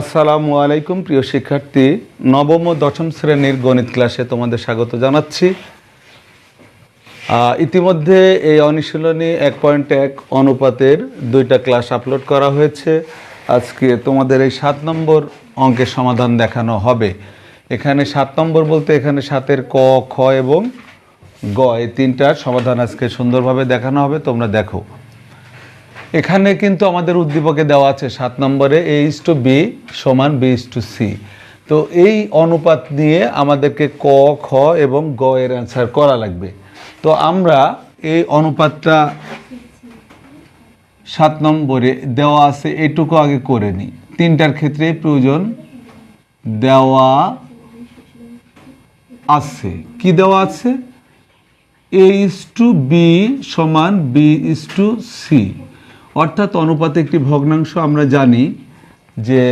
আসসালামু আলাইকুম, প্রিয় শিক্ষার্থী। নবম ও দশম শ্রেণির গণিত ক্লাসে তোমাদের স্বাগত জানাচ্ছি। ইতিমধ্যে এই অনুশীলনী এক পয়েন্ট এক অনুপাতের দুইটা ক্লাস আপলোড করা হয়েছে। আজকে তোমাদের এই সাত নম্বর অঙ্কের সমাধান দেখানো হবে। এখানে সাত নম্বর বলতে এখানে সাতের ক, খ এবং গ, এই তিনটার সমাধান আজকে সুন্দরভাবে দেখানো হবে, তোমরা দেখো। এখানে কিন্তু আমাদের উদ্দীপকে দেওয়া আছে সাত নম্বরে এ ইস টু বি সমান বি ইস টু সি। তো এই অনুপাত নিয়ে আমাদেরকে ক, খ এবং গ এর অ্যান্সার করা লাগবে। তো আমরা এই অনুপাতটা সাত নম্বরে দেওয়া আছে, এটুকু আগে করে নিই। তিনটার ক্ষেত্রে প্রয়োজন দেওয়া আছে। কি দেওয়া আছে? এ ইস টু বি সমান বি ইস টু সি। অর্থাৎ অনুপাতে একটি ভগ্নাংশ আমরা জানি যে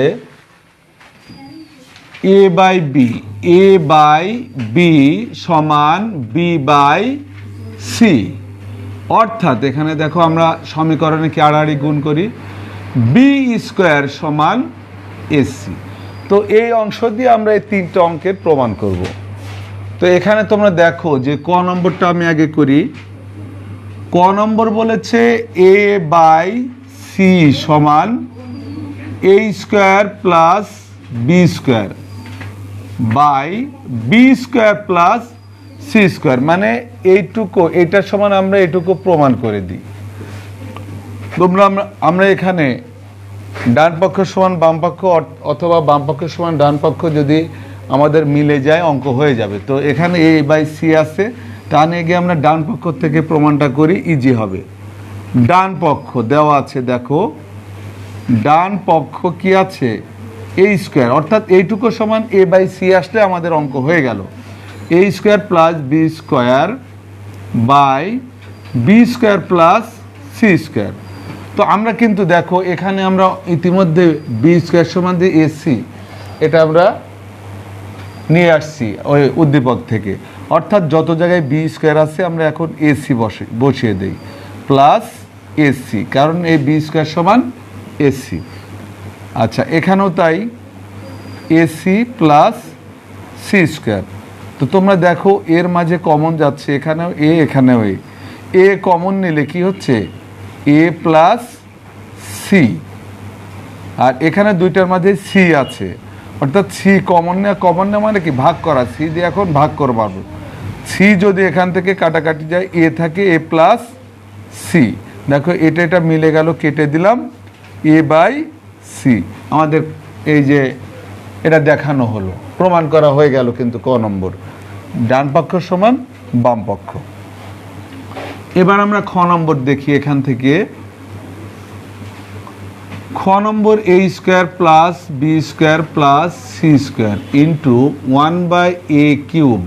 A by B A by B সমান বি বাই সি অর্থাৎ এখানে দেখো আমরা সমীকরণে কি আড়াআড়ি গুণ করি? বি স্কোয়ার সমান এসি তো এই অংশ দিয়ে আমরা এই তিনটে অঙ্কের প্রমাণ করব। তো এখানে তোমরা দেখো যে ক নম্বরটা আমি আগে করি। ক নম্বর বলেছে এ বাই সি সমান A square plus B square by B square plus C square. মানে এইটুকু এইটার সমান আমরা এইটুকু প্রমাণ করে দিই। তোমরা আমরা এখানে ডান পক্ষ সমান বাম পক্ষ অথ- অথবা বাম পক্ষ সমান ডান পক্ষ যদি আমাদের মিলে যায়, অঙ্ক হয়ে যাবে। তো এখানে এ বাই সি আছে। নিয়ে গিয়ে আমরা ডান পক্ষ থেকে প্রমাণটা করি ইজি হবে। ডান পক্ষ, দেওয়া আছে, দেখো। ডান পক্ষ কি আছে? এ স্কোয়ার অর্থাৎ এইটুকু সমান এ বাই সি আসলে আমাদের অঙ্ক হয়ে গেল। A square plus B square by B square plus C square তো আমরা কিন্তু দেখো, এখানে আমরা ইতিমধ্যে বি স্কোয়ার সমান যে এসি এটা আমরা নিয়ে আসছি ওই উদ্দীপক থেকে। অর্থাৎ যত জায়গায় বি স্কোয়ার আছে, আমরা এখন এসি বসে বসিয়ে দেই। প্লাস এসি কারণ এই বি স্কোয়ার সমান এসি আচ্ছা এখানেও তাই। এসি প্লাস সি স্কোয়ার তো তোমরা দেখো, এর মাঝে কমন যাচ্ছে, এখানেও এ এখানেও এ এ কমন নিলে কি হচ্ছে? এ প্লাস সি আর এখানে দুইটার মাঝে সি আছে। অর্থাৎ সি কমন নেওয়া কমন নেওয়া মানে কি? ভাগ করা। সি দিয়ে এখন ভাগ করে পারব সি যদি এখান থেকে কাটাকাটি যায় এ থাকে এ প্লাস সি দেখো, এটা এটা মিলে গেল, কেটে দিলাম এ বাই সি আমাদের এই যে এটা দেখানো হলো, প্রমাণ করা হয়ে গেল কিন্তু ক নম্বর। ডান পক্ষ সমান বাম পক্ষ। এবার আমরা খ নম্বর দেখি এখান থেকে। খ নম্বর A square plus B square plus C square into one by A cube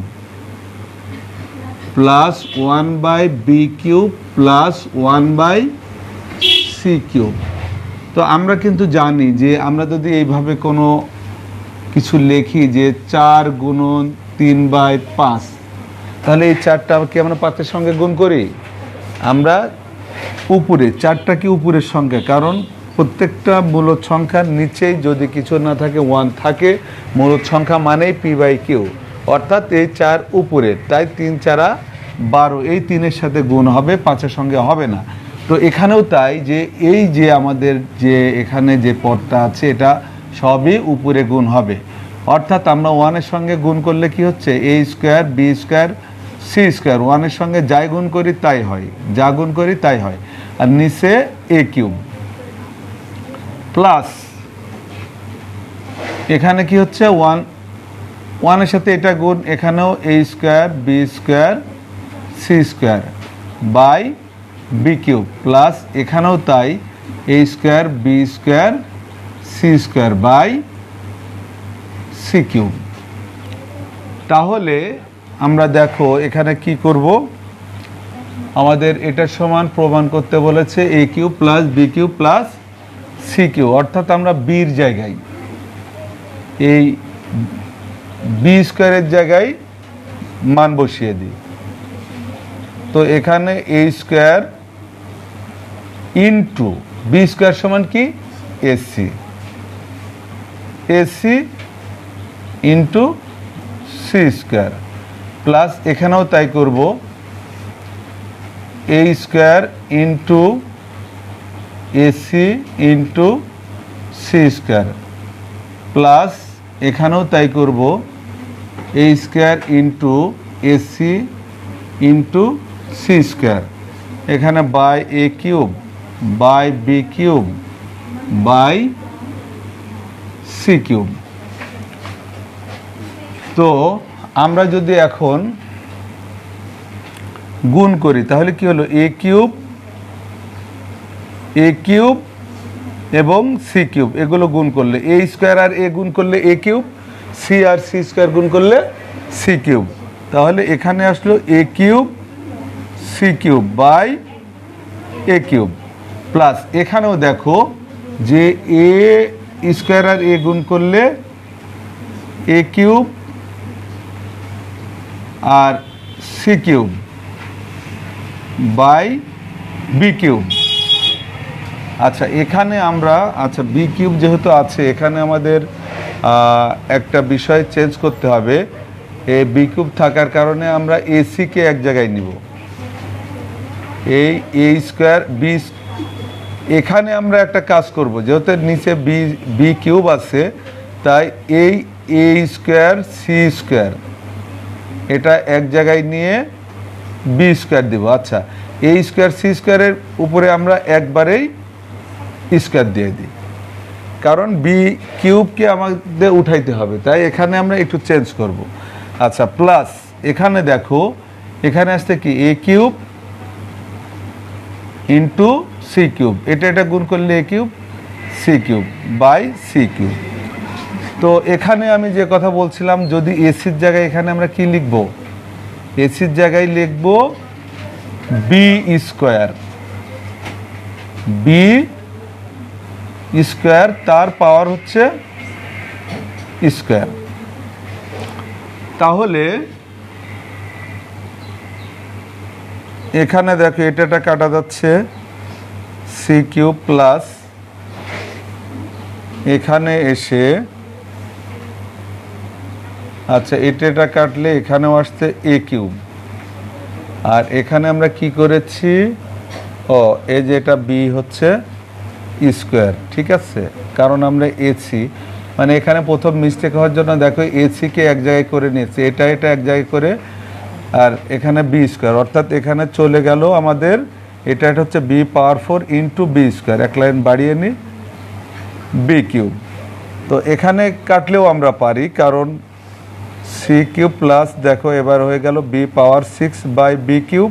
plus one by B cube plus one by C cube তো আমরা কিন্তু জানি যে আমরা যদি এইভাবে কোনো কিছু লিখি যে চার গুণন তিন বাই পাঁচ, তাহলে এই চারটা কি আমরা পাঁচের সঙ্গে গুণ করি? আমরা উপরে, চারটা কি উপরের সংখ্যা কারণ প্রত্যেকটা মূলত সংখ্যার নিচেই যদি কিছু না থাকে ওয়ান থাকে মূলত সংখ্যা মানেই পি বাই কিউ অর্থাৎ এই চার উপরের তাই তিন চারা বারো, এই তিনের সাথে গুণ হবে, পাঁচের সঙ্গে হবে না। তো এখানেও তাই যে এই যে আমাদের যে এখানে যে পদটা আছে, এটা সবই উপরে গুণ হবে। অর্থাৎ আমরা ওয়ানের সঙ্গে গুণ করলে কি হচ্ছে? A square, B square, C square, ওয়ানের সঙ্গে যাই গুণ করি তাই হয়, যা গুণ করি তাই হয়। আর নিচে এ কিউব। প্লাস এখানে কি হচ্ছে? ওয়ান ওয়ানের সাথে এটা গুণ এখানেও A square B square C square by B cube plus এখানেও তাই A square B square C square by C cube তাহলে আমরা দেখো এখানে কি করব? আমাদের এটার সমান প্রমাণ করতে বলেছে A cube plus B cube plus C cube অর্থাৎ আমরা বির জায়গায় এই বি স্কোয়ারের জায়গায় মান বসিয়ে দিই। তো এখানে A square into B square সমান কি? AC. AC into C square. Plus এখানেও তাই করব। A square into AC into C square. Plus এখানেও তাই করব। A square into AC into C square এখানে by A cube by B cube by C cube তো আমরা যদি এখন গুণ করি, তাহলে কি হলো? এ কিউব এ কিউব এবং সি কিউব এগুলো গুণ করলে এ স্কোয়ার আর এ গুণ করলে এ কিউব সি আর সি স্কোয়ার গুণ করলে সি কিউব তাহলে এখানে আসলো A cube C cube by A cube plus এখানেও দেখো যে এ স্কোয়ার আর এ গুণ করলে A cube R C cube by B cube আচ্ছা এখানে আমরা আচ্ছা বি কিউব যেহেতু আছে, এখানে আমাদের একটা বিষয় চেঞ্জ করতে হবে। এই বি কিউব থাকার কারণে আমরা এসিকে এক জায়গায় নিব। এই এ স্কোয়ার বি এখানে আমরা একটা কাজ করব, যেহেতু নিচে বি বি কিউব আছে, তাই এই এ স্কোয়ার সি স্কোয়ার এটা এক জায়গায় নিয়ে বি স্কোয়ার দিব। আচ্ছা এ স্কোয়ার সি স্কোয়ারের উপরে আমরা একবারেই স্কোয়ার দিয়ে দিই। কারণ বি কিউবকে আমাদের উঠাইতে হবে। তাই এখানে আমরা একটু চেঞ্জ করব। আচ্ছা প্লাস এখানে দেখো, এখানে আসতে কি? A cube into C cube এটা এটা গুণ করলে A cube C cube by C cube তো এখানে আমি যে কথা বলছিলাম, যদি এসির জায়গায় এখানে আমরা কি লিখব? এসির জায়গায় লিখব বি স্কোয়ার বি স্কোয়ার, তার পাওয়ার হচ্ছে স্কোয়ার। তাহলে এখানে দেখো এটাটা কাটা যাচ্ছে সি কিউব প্লাস এখানে এসে আচ্ছা এটা কাটলে এখানেও আসছে এ কিউব। আর এখানে আমরা কি করেছি? ও, এই যে এটা বি হচ্ছে স্কোয়ার, ঠিক আছে? কারণ আমরা এসি মানে এখানে প্রথম মিস্টেক হওয়ার জন্য দেখো এসিকে এক জায়গায় করে নিয়েছি, এটা এটা এক জায়গায় করে, আর এখানে বি স্কোয়ার অর্থাৎ এখানে চলে গেল আমাদের, এটা এটা হচ্ছে B power four into B square এক লাইন বাড়িয়ে নিই বি কিউব তো এখানে কাটলেও আমরা পারি, কারণ সি কিউব প্লাস দেখো এবার হয়ে গেল B power six by B cube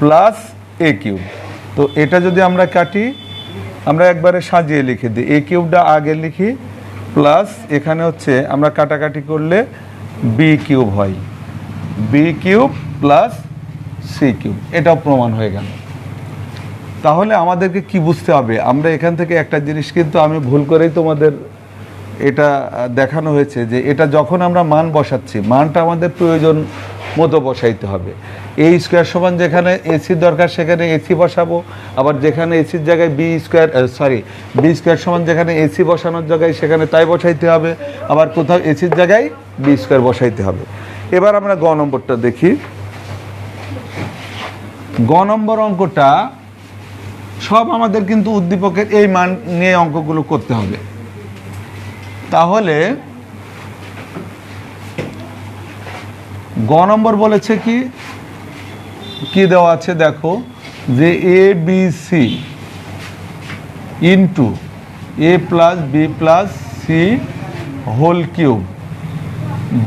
plus A cube তো এটা যদি আমরা কাটি আমরা একবারে সাজিয়ে লিখে দিই। এ কিউবটা আগে লিখি, প্লাস এখানে হচ্ছে আমরা কাটাকাটি করলে বি কিউব হয়। B cube plus C cube, এটাও প্রমাণ হয়ে গেল। তাহলে আমাদেরকে কি বুঝতে হবে? আমরা এখান থেকে একটা জিনিস কিন্তু আমি ভুল করেই তোমাদের এটা দেখানো হয়েছে যে এটা যখন আমরা মান বসাচ্ছি, মানটা আমাদের প্রয়োজন মতো বসাইতে হবে। এই স্কোয়ার সমান যেখানে এসি দরকার সেখানে এসি বসাবো। আবার যেখানে এসির জায়গায় B square sorry B square সমান যেখানে এসি বসানোর জায়গায় সেখানে তাই বসাইতে হবে। আবার কোথাও এসির জায়গায় বি স্কোয়ার বসাইতে হবে। এবার আমরা গ নম্বরটা দেখি। গ নম্বর অঙ্কটা সব আমাদের কিন্তু উদ্দীপকের এই মান নিয়ে অঙ্কগুলো করতে হবে। তাহলে গ নম্বর বলেছে কি? কি দেওয়া আছে দেখো? যে A B C into A plus B plus C whole cube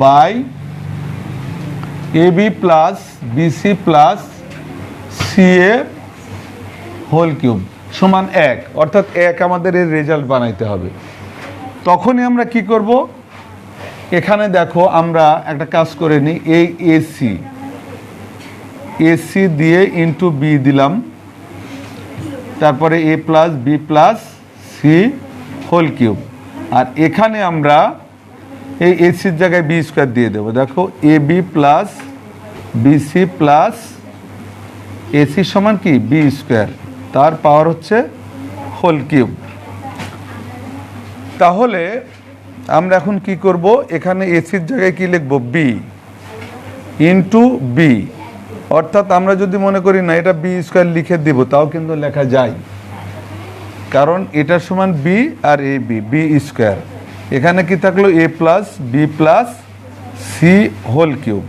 by A B plus BC plus C A whole cube সমান এক। অর্থাৎ এক আমাদের এর রেজাল্ট বানাইতে হবে। তখনই আমরা কি করব? এখানে দেখো আমরা একটা কাজ করে নিই, এই এসি এসি দিয়ে ইন্টু বি দিলাম, তারপরে A plus B plus C whole cube আর এখানে আমরা এই এসির জায়গায় বি স্কোয়ার দিয়ে দেবো। দেখো A B plus BC plus AC সমান কি? বি স্কোয়ার তার পাওয়ার হচ্ছে হোল কিউব তাহলে আমরা এখন কি করব? এখানে এসির জায়গায় কি লিখব? বি ইন্টু বি অর্থাৎ আমরা যদি মনে করি না, এটা বি স্কোয়ার লিখে দিব, তাও কিন্তু লেখা যায়। কারণ এটার সমান বি আর এ বি বি স্কোয়ার এখানে কি থাকল? A plus B plus C whole cube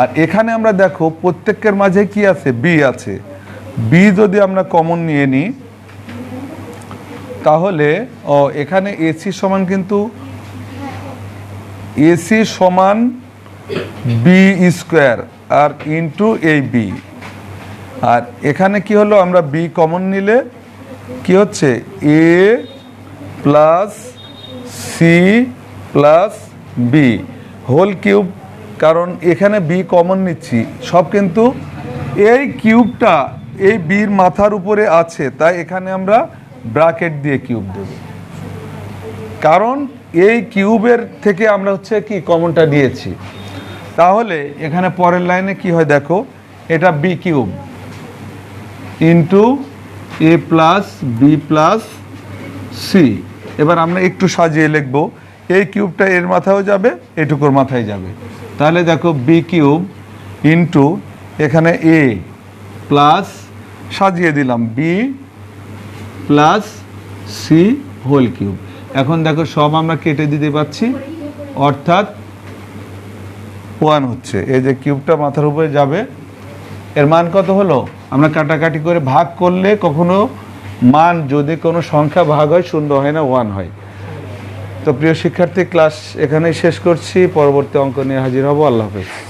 আর এখানে আমরা দেখো, প্রত্যেকের মাঝে কি আছে? বি আছে। বি যদি আমরা কমন নিয়ে নিই, তাহলে, ও, এখানে এসি সমান কিন্তু এসি সমান বি স্কোয়ার আর ইন্টু এই বি আর এখানে কি হলো? আমরা বি কমন নিলে কি হচ্ছে? A plus C plus B whole cube কারণ এখানে বি কমন নিচ্ছি। সব কিন্তু এই কিউবটা এই বির মাথার উপরে আছে। তাই এখানে আমরা ব্রাকেট দিয়ে কিউব দেব। কারণ এই কিউবের থেকে আমরা হচ্ছে কি কমনটা দিয়েছি তাহলে এখানে পরের লাইনে কি হয় দেখো? এটা B cube into A plus B plus C এবার আমরা একটু সাজিয়ে লিখব। এই কিউবটা এর মাথায়ও যাবে, এটুকুর মাথায় যাবে। তাহলে দেখো বি কিউব ইন্টু এখানে এ প্লাস সাজিয়ে দিলাম B plus C whole cube এখন দেখো, সব আমরা কেটে দিতে পারছি অর্থাৎ ওয়ান হচ্ছে। এই যে কিউবটা মাথার উপরে যাবে, এর মান কত হলো? আমরা কাটাকাটি করে ভাগ করলে কখনো মান যদি কোনো সংখ্যা ভাগ হয়, শূন্য হয় না ওয়ান হয়। তো প্রিয় শিক্ষার্থী ক্লাস এখানেই শেষ করছি। পরবর্তী অঙ্ক নিয়ে হাজির হব। আল্লাহ হাফেজ।